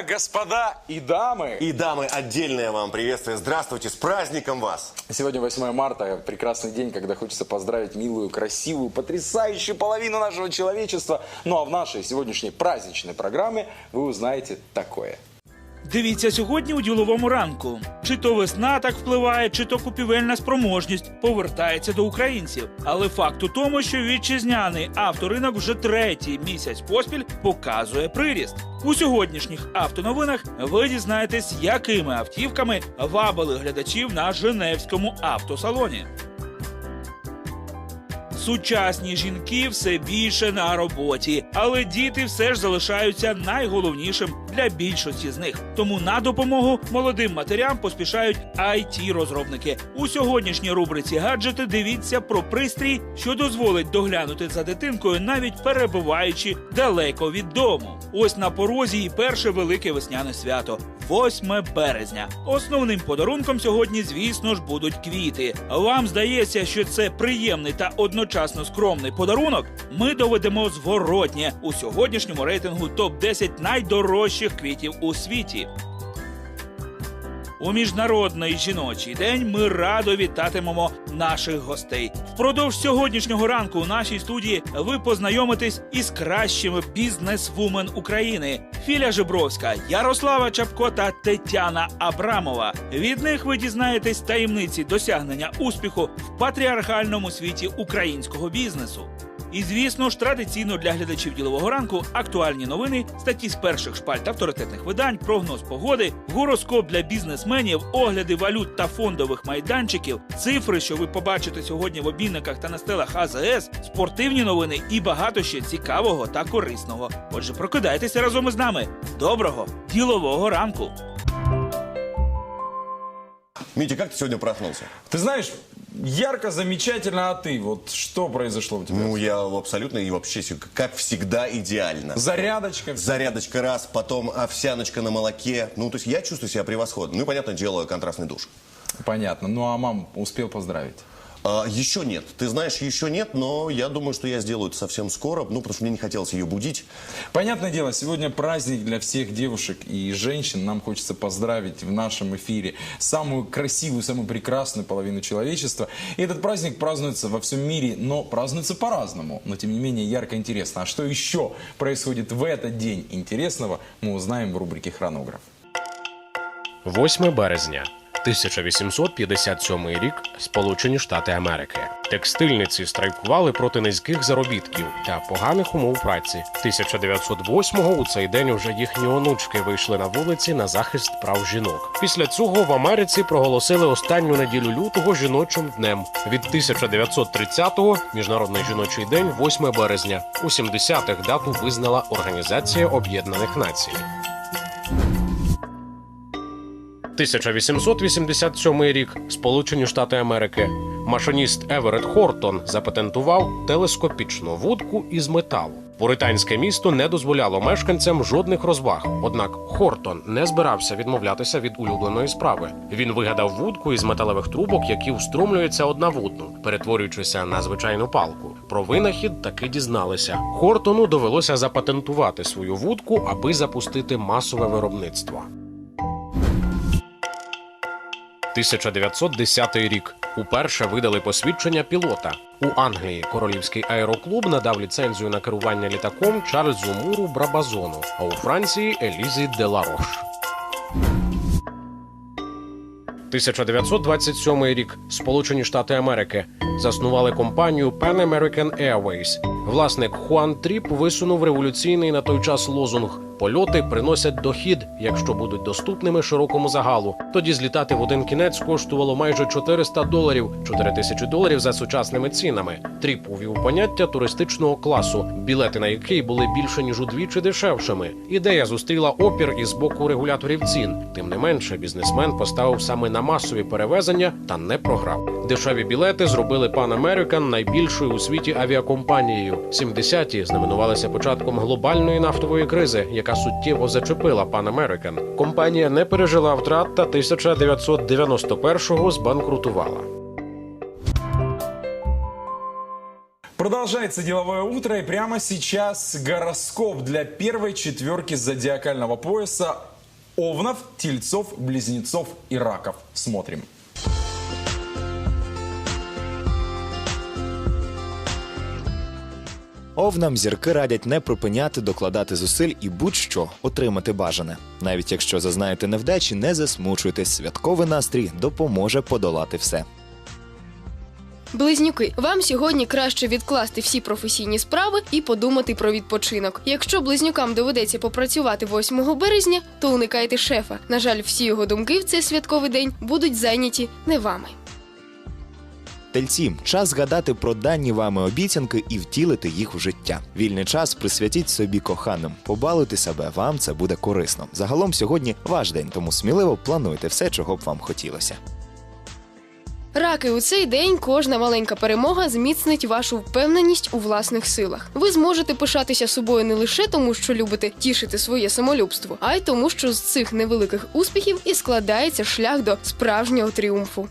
утро, господа и дамы! И, дамы, отдельное вам приветствие. Здравствуйте, с праздником вас! Сегодня 8 марта, прекрасный день, когда хочется поздравить милую, красивую, потрясающую половину нашего человечества. Ну а в нашей сегодняшней праздничной программе вы узнаете такое. Дивіться сьогодні у діловому ранку. Чи то весна так впливає, чи то купівельна спроможність повертається до українців. Але факт у тому, що вітчизняний авторинок вже третій місяць поспіль показує приріст. У сьогоднішніх автоновинах ви дізнаєтесь, якими автівками вабили глядачів на Женевському автосалоні. Сучасні жінки все більше на роботі, але діти все ж залишаються найголовнішим для більшості з них. Тому на допомогу молодим матерям поспішають it розробники У сьогоднішній рубриці гаджети дивіться про пристрій, що дозволить доглянути за дитинкою, навіть перебуваючи далеко від дому. Ось на порозі і перше велике весняне свято 8 березня. Основним подарунком сьогодні, звісно ж, будуть квіти. Вам здається, що це приємний та одночасно скромний подарунок. Ми доведемо зворотнє у сьогоднішньому рейтингу топ 10 найдорожчих квітів у світі. У міжнародний жіночий день ми радо вітатимемо наших гостей. Впродовж сьогоднішнього ранку у нашій студії ви познайомитесь із кращими бізнес-вумен України: Філя Жибровська, Ярослава Чапко та Тетяна Абрамова. Від них ви дізнаєтесь таємниці досягнення успіху в патріархальному світі українського бізнесу. І звісно ж, традиційно для глядачів ділового ранку актуальні новини, статті з перших шпальт авторитетних видань, прогноз погоди, гороскоп для бізнесменів, огляди валют та фондових майданчиків, цифри, що ви побачите сьогодні в обмінниках та на стелах АЗС, спортивні новини і багато ще цікавого та корисного. Отже, прокидайтеся разом із нами. Доброго ділового ранку! Митя, как ты сегодня проснулся? Ты знаешь, ярко, замечательно, а ты? Вот что произошло у тебя? Ну, я абсолютно и вообще, как всегда, идеально. Зарядочка. Зарядочка раз, потом овсяночка на молоке. Ну, то есть я чувствую себя превосходно. Ну, и, понятное дело, контрастный душ. Понятно. Ну а мам успел поздравить? А, еще нет. Ты знаешь, еще нет, но я думаю, что я сделаю это совсем скоро, ну, потому что мне не хотелось ее будить. Понятное дело, сегодня праздник для всех девушек и женщин. Нам хочется поздравить в нашем эфире самую красивую, самую прекрасную половину человечества. И этот праздник празднуется во всем мире, но празднуется по-разному. Но тем не менее ярко интересно. А что еще происходит в этот день интересного, мы узнаем в рубрике «Хронограф». 8 березня. 1857 рік Сполучені Штати Америки. Текстильниці страйкували проти низьких заробітків та поганих умов праці. 1908-го у цей день уже їхні онучки вийшли на вулиці на захист прав жінок. Після цього в Америці проголосили останню неділю лютого жіночим днем. Від 1930-го Міжнародний жіночий день 8 березня. У 70-х дату визнала Організація Об'єднаних Націй. 1887 рік Сполучені Штати Америки. Машиніст Еверет Хортон запатентував телескопічну вудку із металу. Пуританське місто не дозволяло мешканцям жодних розваг. Однак Хортон не збирався відмовлятися від улюбленої справи. Він вигадав вудку із металевих трубок, які встромлюються одна в одну, перетворюючися на звичайну палку. Про винахід таки дізналися. Хортону довелося запатентувати свою вудку, аби запустити масове виробництво. 1910 рік уперше видали посвідчення пілота. У Англії королівський аероклуб надав ліцензію на керування літаком Чарльзу Муру Брабазону, а у Франції Елізі Деларош. 1927 рік Сполучені Штати Америки заснували компанію Pan American Airways. Власник Хуан Тріп висунув революційний на той час лозунг Польоти приносять дохід, якщо будуть доступними широкому загалу. Тоді злітати в один кінець коштувало майже 400 доларів, 4 тисячі доларів за сучасними цінами. Тріп увів поняття туристичного класу, білети на який були більше ніж удвічі дешевшими. Ідея зустріла опір із боку регуляторів цін. Тим не менше, бізнесмен поставив саме на масові перевезення та не програв. Дешеві білети зробили Pan American найбільшою у світі авіакомпанією. 70-ті знаменувалися початком глобальної нафтової кризи, яка суттєво зачепила Pan American. Компанія не пережила втрат та 1991-го збанкрутувала. Продолжается деловое утро, и прямо сейчас гороскоп для первой четверки зодиакального пояса овнов, тельцов, близнецов и раков. Смотрим. Овнам зірки радять не припиняти докладати зусиль і будь-що отримати бажане. Навіть якщо зазнаєте невдачі, не засмучуйтесь. Святковий настрій допоможе подолати все. Близнюки, вам сьогодні краще відкласти всі професійні справи і подумати про відпочинок. Якщо близнюкам доведеться попрацювати 8 березня, то уникайте шефа. На жаль, всі його думки в цей святковий день будуть зайняті не вами. Тельці, час згадати про дані вами обіцянки і втілити їх в життя. Вільний час присвятіть собі коханим. Побалуйте себе, вам це буде корисно. Загалом сьогодні ваш день, тому сміливо плануйте все, чого б вам хотілося. Раки у цей день кожна маленька перемога зміцнить вашу впевненість у власних силах. Ви зможете пишатися собою не лише тому, що любите тішити своє самолюбство, а й тому, що з цих невеликих успіхів і складається шлях до справжнього тріумфу.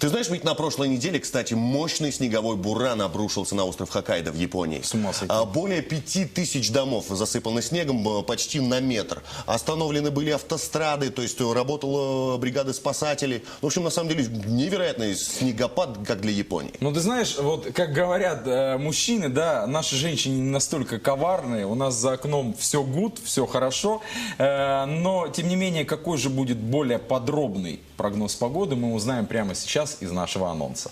Ты знаешь, ведь на прошлой неделе, кстати, мощный снеговой буран обрушился на остров Хоккайдо в Японии. С ума сойти. А, Более пяти тысяч домов засыпаны снегом э, почти на метр. Остановлены были автострады, то есть э, работала бригада спасателей. В общем, на самом деле, невероятный снегопад, как для Японии. Ну, ты знаешь, вот как говорят э, мужчины, да, наши женщины не настолько коварные, у нас за окном все гуд, все хорошо, э, но, тем не менее, какой же будет более подробный прогноз погоды, мы узнаем прямо сейчас из нашего анонса.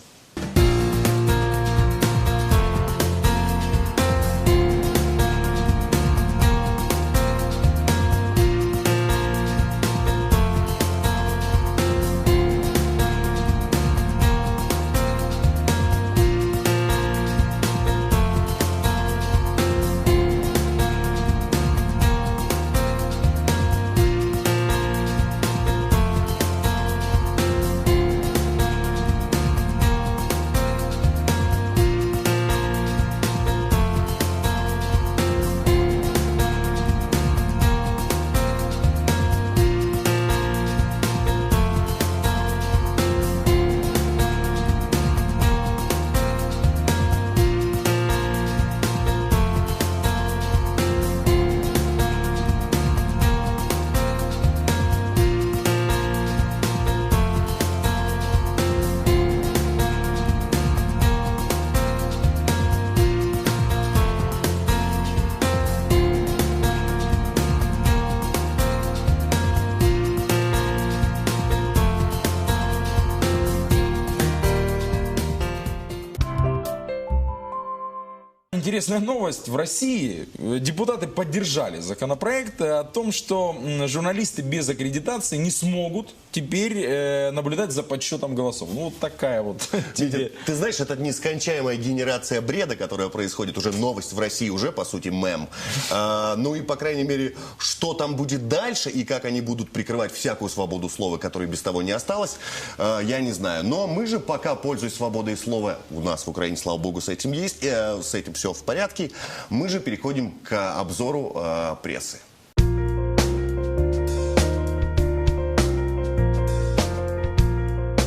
Интересная новость. В России э, депутаты поддержали законопроект о том, что м, журналисты без аккредитации не смогут теперь э, наблюдать за подсчетом голосов. Ну, вот такая вот тебе... Ты, знаешь, это нескончаемая генерация бреда, которая происходит, уже новость в России, уже, по сути, мем. А, ну и, по крайней мере, что там будет дальше и как они будут прикрывать всякую свободу слова, которой без того не осталось, а, я не знаю. Но мы же пока, пользуясь свободой слова, у нас в Украине, слава богу, с этим есть, э, с этим все в порядке, мы же переходим к обзору э, прессы.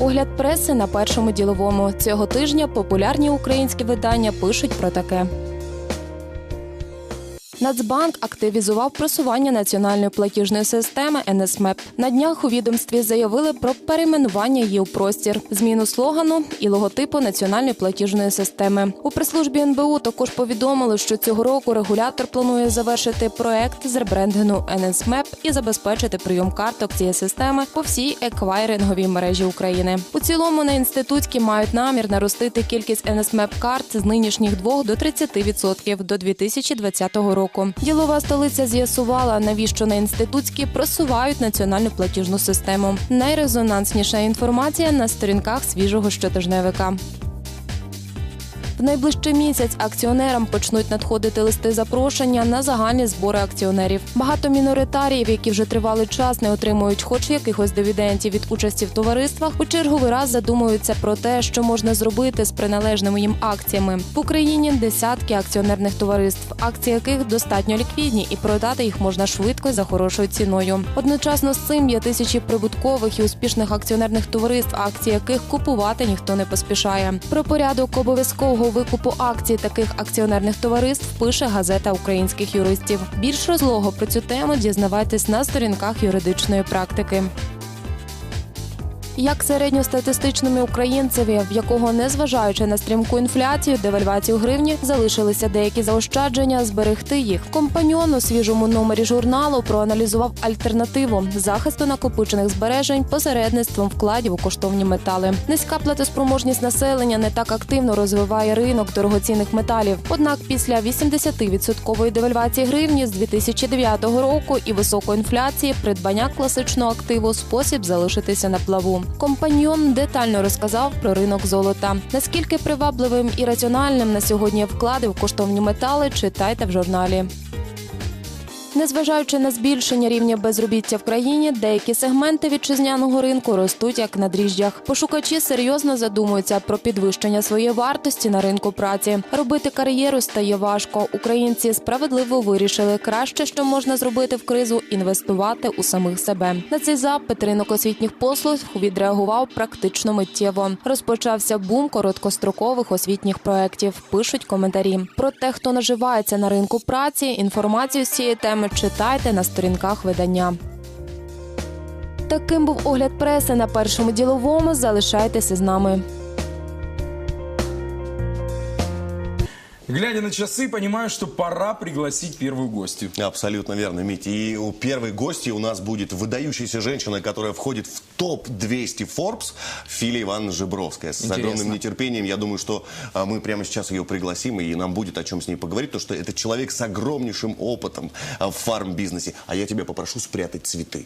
Огляд преси на першому діловому цього тижня популярні українські видання пишуть про таке. Нацбанк активізував просування національної платіжної системи НСМЕП. На днях у відомстві заявили про перейменування її у простір, зміну слогану і логотипу національної платіжної системи. У прес-службі НБУ також повідомили, що цього року регулятор планує завершити проект з ребрендингу НСМЕП і забезпечити прийом карток цієї системи по всій еквайринговій мережі України. У цілому на інститутські мають намір наростити кількість НСМЕП карт з нинішніх 2 до 30% до 2020 року. Ділова столиця з'ясувала, навіщо на інститутські просувають національну платіжну систему. Найрезонансніша інформація на сторінках свіжого щотижневика. В найближчий місяць акціонерам почнуть надходити листи запрошення на загальні збори акціонерів. Багато міноритаріїв, які вже тривалий час не отримують хоч якихось дивідендів від участі в товариствах, у черговий раз задумуються про те, що можна зробити з приналежними їм акціями. В Україні десятки акціонерних товариств, акції яких достатньо ліквідні, і продати їх можна швидко за хорошою ціною. Одночасно з цим є тисячі прибуткових і успішних акціонерних товариств, акції яких купувати ніхто не поспішає. Про порядок обов'язкового викупу акцій таких акціонерних товариств пише газета українських юристів. Більш розлого про цю тему дізнавайтесь на сторінках юридичної практики. Як середньостатистичному українцеві, в якого, незважаючи на стрімку інфляцію, девальвацію гривні, залишилися деякі заощадження, зберегти їх. Компаньон у свіжому номері журналу проаналізував альтернативу захисту накопичених збережень посередництвом вкладів у коштовні метали. Низька платоспроможність населення не так активно розвиває ринок дорогоцінних металів. Однак після 80% девальвації гривні з 2009 року і високої інфляції придбання класичного активу спосіб залишитися на плаву. Компаньйон детально розказав про ринок золота. Наскільки привабливим і раціональним на сьогодні вклади в коштовні метали, читайте в журналі. Незважаючи на збільшення рівня безробіття в країні, деякі сегменти вітчизняного ринку ростуть як на дріжджах. Пошукачі серйозно задумуються про підвищення своєї вартості на ринку праці. Робити кар'єру стає важко. Українці справедливо вирішили краще, що можна зробити в кризу, інвестувати у самих себе. На цей запит ринок освітніх послуг відреагував практично миттєво. Розпочався бум короткострокових освітніх проєктів. Пишуть коментарі. Про те, хто наживається на ринку праці, інформацію з цієї теми читайте на сторінках видання. Таким був огляд преси на першому діловому. Залишайтеся з нами. Глядя на часы, понимаю, что пора пригласить первую гостью. Абсолютно верно, Митя. И у первой гости у нас будет выдающаяся женщина, которая входит в топ-200 Forbes, Филия Ивановна Жибровская. С Интересно. огромным нетерпением, я думаю, что а, мы прямо сейчас ее пригласим, и нам будет о чем с ней поговорить, потому что это человек с огромнейшим опытом а, в фарм-бизнесе. А я тебя попрошу спрятать цветы.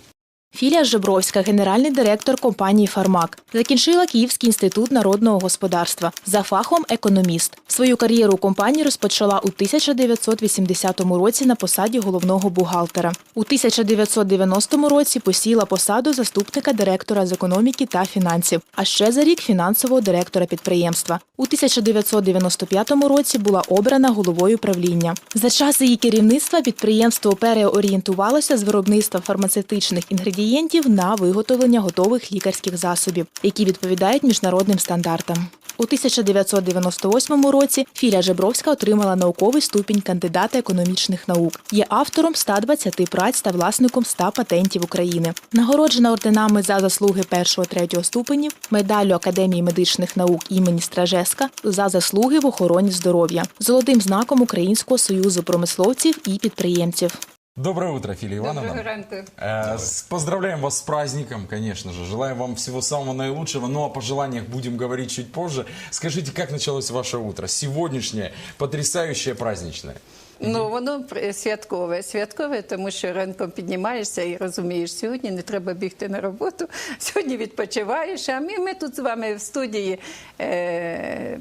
Філія Жебровська, генеральний директор компанії Фармак, закінчила Київський інститут народного господарства за фахом економіст. Свою кар'єру у компанії розпочала у 1980 році на посаді головного бухгалтера. У 1990 році посіла посаду заступника директора з економіки та фінансів, а ще за рік фінансового директора підприємства. У 1995 році була обрана головою правління. За час її керівництва підприємство переорієнтувалося з виробництва фармацевтичних інгредієнтів на виготовлення готових лікарських засобів, які відповідають міжнародним стандартам. У 1998 році Філя Жебровська отримала науковий ступінь кандидата економічних наук. Є автором 120 праць та власником 100 патентів України. Нагороджена орденами за заслуги першого-третього ступенів, медаллю Академії медичних наук імені Стражеска за заслуги в охороні здоров'я, золотим знаком Українського союзу промисловців і підприємців. Доброе утро, Филия Ивановна. Доброго ранку. Э, Поздравляем вас с праздником, конечно же. Желаем вам всего самого наилучшего. Но о пожеланиях будем говорить чуть позже. Скажите, как началось ваше утро? Сегодняшнее, потрясающее, праздничное. Ну воно святкове. Святкове, тому що ранком піднімаєшся і розумієш, сьогодні не треба бігти на роботу, сьогодні відпочиваєш. А ми, ми тут з вами в студії е,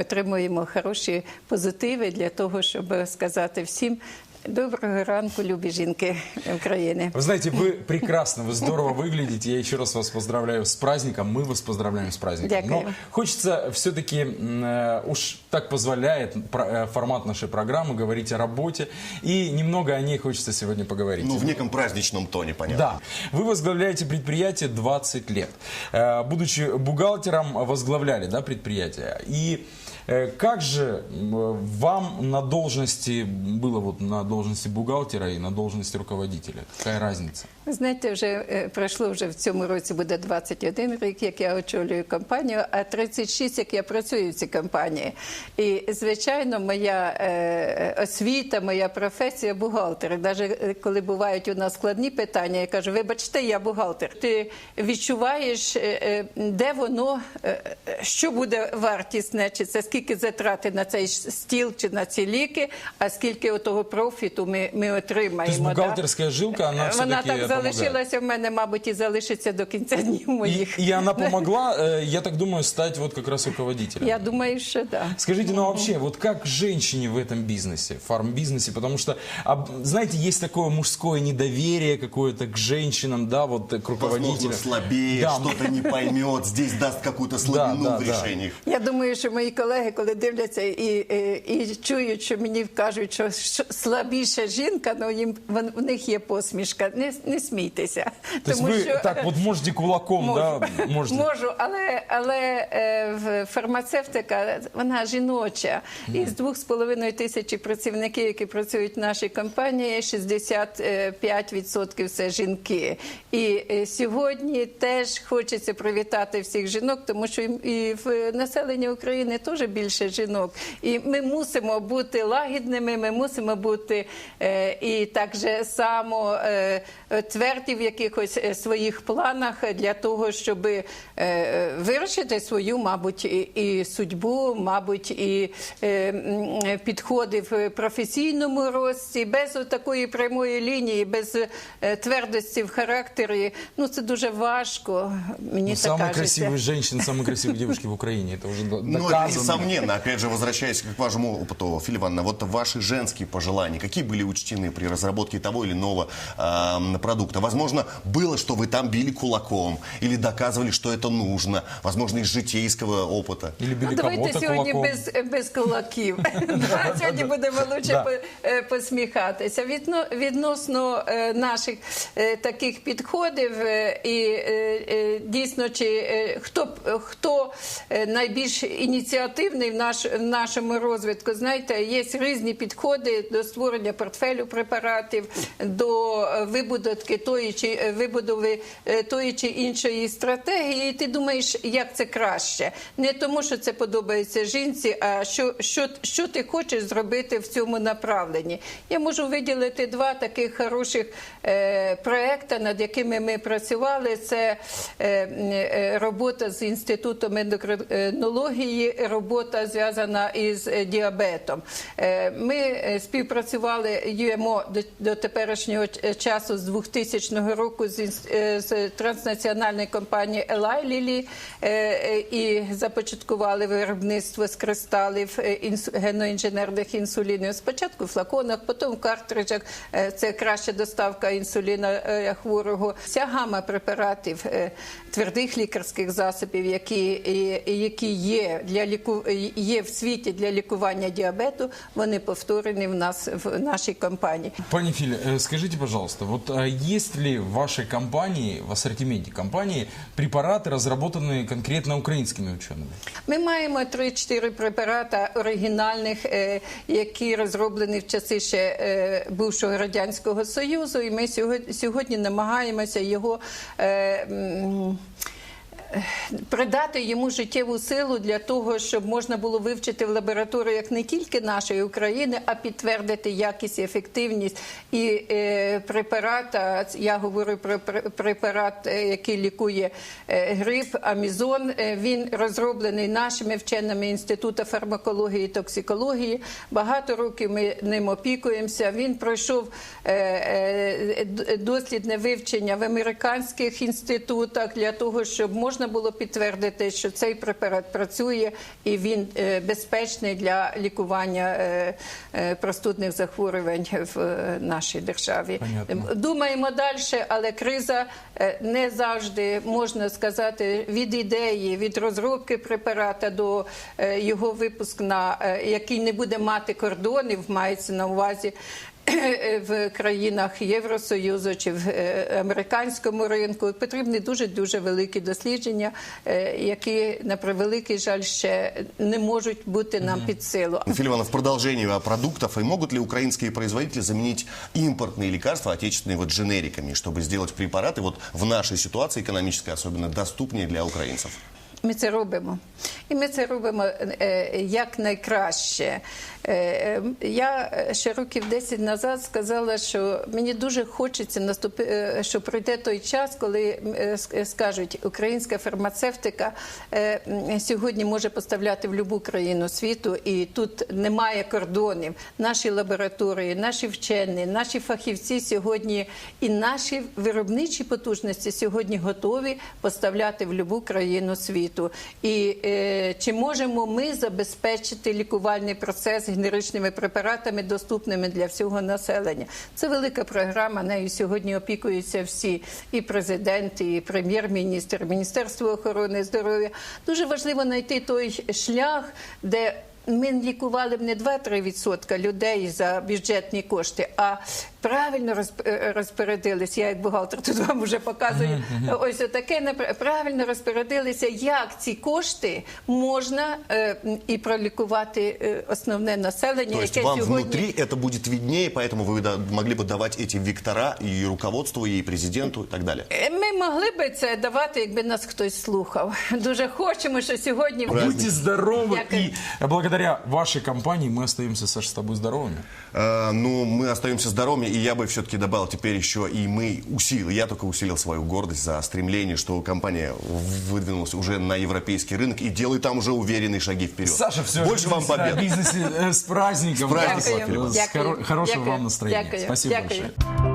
отримуємо хороші позитиви для того, щоб сказати всім доброго ранку, любі жінки України. Вы знаете, вы прекрасно, вы здорово выглядите. Я еще раз вас поздравляю с праздником. Мы вас поздравляем с праздником. Дякую. Но хочется все-таки, уж так позволяет про- э, формат нашей программы, говорить о работе. И немного о ней хочется сегодня поговорить. Ну, в неком праздничном тоне, понятно. Да. Вы возглавляете предприятие 20 лет. Э, Будучи бухгалтером, возглавляли да, предприятие. И э, как же вам на должности, было вот на должности бухгалтера и на должности руководителя? Какая разница? Знаєте, вже е, пройшло вже в цьому році буде 21 рік, як я очолюю компанію, а 36, як я працюю в цій компанії. І звичайно, моя е, освіта, моя професія бухгалтер. Навіть коли бувають у нас складні питання, я кажу, вибачте, я бухгалтер. Ти відчуваєш, е, е, де воно, е, е, що буде вартісне, чи це скільки затрати на цей стіл чи на ці ліки, а скільки отого профіту ми, ми отримаємо. То есть да? бухгалтерская жилка, она Вона все-таки так залишилася в мене, мабуть, і залишиться до кінця днів И, моїх. и она помогла, э, я так думаю, стать вот как раз руководителем. Я думаю, що так. Скажите, ну вообще, вот как женщине в этом бизнесе, фарм-бизнесе, потому что, об- знаете, есть такое мужское недоверие какое-то к женщинам, да, вот э, к руководителям. Возможно, слабее, Да, что-то не поймет, здесь даст какую-то слабину да, в да. решениях. Я думаю, що мої колеги колеги, коли дивляться і, і, і чують, що мені кажуть, що слабіша жінка, ну їм вон- в них є посмішка. Не, не смійтеся. То есть вы так вот можете кулаком, Можу. да, можете. Можу, але, але е, в- фармацевтика вона жіноча. Із двох з половиною тисячі працівників, які працюють в нашій компанії, 65% це жінки. І е, сьогодні теж хочеться привітати всіх жінок, тому що і в населенні України теж більше жінок. І ми мусимо бути лагідними, ми мусимо бути е, і так же само е, е, тверді в якихось е, своїх планах для того, щоб е, е, вирішити свою, мабуть, і, і судьбу, мабуть, і е, м, підходи в професійному рості, без такої прямої лінії, без е, твердості в характері. Ну це дуже важко. Мені Ну, так самые кажеться. красивые женщины, самые красивые девушки в Украине. Это уже до- Ну, это доказано. несомненно. Опять же, возвращаясь к вашему опыту, Филипп Ивановна, вот ваши женские пожелания, какие были учтены при разработке того или иного эм, продукта? Возможно, было, что вы там били кулаком или доказывали, что это нужно. Возможно, из житейского опыта. Или били Ну, давайте кого-то сьогодні кулаком. без, без кулаків. Да, Сьогодні будемо лучше Да. по- е, посміхатися. Відно- Відносно е, наших е, таких підходів е, і е, е, дійсно, чи е, хто б- хто е, найбільш ініціативний В наш в нашому розвитку. Знаєте, є різні підходи до створення портфелю препаратів, до е, вибудовки тої чи е, вибудови е, тої чи іншої стратегії. І ти думаєш, як це краще, не тому, що це подобається жінці, а що, що, що ти хочеш зробити в цьому направленні. Я можу виділити два таких хороших е, проекти, над якими ми працювали. Це е, робота з інститутом ендокринології, робота зв'язана із е, діабетом. Е, Ми е, співпрацювали ЮМО до, теперішнього часу з 2000 року з, транснаціональної компанії Eli Lilly е, е, і започаткували виробництво з кристалів геноінженерних інсулінів. Спочатку в флаконах, потім в картриджах. Це краща доставка інсуліна хворого. Вся гама препаратів твердих лікарських засобів, які, які є для ліку є в світі для лікування діабету. Вони повторені в нас в нашій компанії. Пани Филя, э, скажите, пожалуйста, вот а есть ли в вашей компании, в ассортименте компании, препараты, разработанные конкретно украинскими учеными? Ми маємо 3-4 препарати оригінальних, е, які розроблені в часи ще е, бувшого радянського союзу, і ми сьогодні, сьогодні намагаємося його. Придати йому життєву силу для того, щоб можна було вивчити в лабораторіях не тільки нашої України, а підтвердити якість і ефективність і е, препарата. Я говорю про препарат, е, який лікує е, грип, амізон. Він розроблений нашими вченими інституту фармакології і токсикології. Багато років ми ним опікуємося. Він пройшов дослідне вивчення в американських інститутах для того, щоб можна було підтвердити, що цей препарат працює і він е, безпечний для лікування е, е, простудних захворювань в нашій державі. Понятно. Думаємо далі, але криза не завжди можна сказати від ідеї, від розробки препарата до його випуск на який не буде мати кордонів, мається на увазі В країнах Євросоюзу чи в е, американському ринку потрібні дуже дуже великі дослідження, е, які на превеликий жаль ще не можуть бути нам під силу. Филипп Ивановна, в продолжении а, продуктов, и могут ли украинские производители заменить импортные лекарства отечественные вот дженериками, чтобы сделать препараты вот в нашей ситуации экономической особенно доступнее для украинцев? Ми це робимо. І ми це робимо е, як найкраще. Е, е, Я ще років 10 назад сказала, що мені дуже хочеться наступи, е, що прийде той час, коли е, скажуть, українська фармацевтика е, сьогодні може поставляти в будь-яку країну світу, і тут немає кордонів. Наші лабораторії, наші вчені, наші фахівці сьогодні і наші виробничі потужності сьогодні готові поставляти в будь-яку країну світу. Світу. І е, чи можемо ми забезпечити лікувальний процес генеричними препаратами, доступними для всього населення? Це велика програма. Нею сьогодні опікуються всі і президент, і прем'єр-міністр, Міністерство охорони здоров'я. Дуже важливо знайти той шлях, де ми лікували б не 2-3% людей за бюджетні кошти, а правильно розп- е, розпорядилися. Я як бухгалтер тут вам вже показую. Ось таке правильно розпорядилися, як ці кошти можна е, м, і пролікувати е, основне населення, То есть яке вам сьогодні внутри это будет виднее, поэтому вы да- могли бы давать эти вектора и руководству, и президенту, и так далее. Е, Ми могли би це давати, якби нас хтось слухав. Дуже хочемо, що сьогодні Будьте здоровы, Дякую. и благодаря вашей компании мы остаемся, Саша, с тобой здоровыми. Э, ну, мы остаемся здоровыми, И я бы все-таки добавил теперь еще и мы усилил, я только усилил свою гордость за стремление, что компания выдвинулась уже на европейский рынок и делает там уже уверенные шаги вперед. Саша, все. Больше вам побед. Бизнесе, э, с праздником. С праздником, хоро- Хорошего Дякую. вам настроения. Дякую. Спасибо Дякую. большое.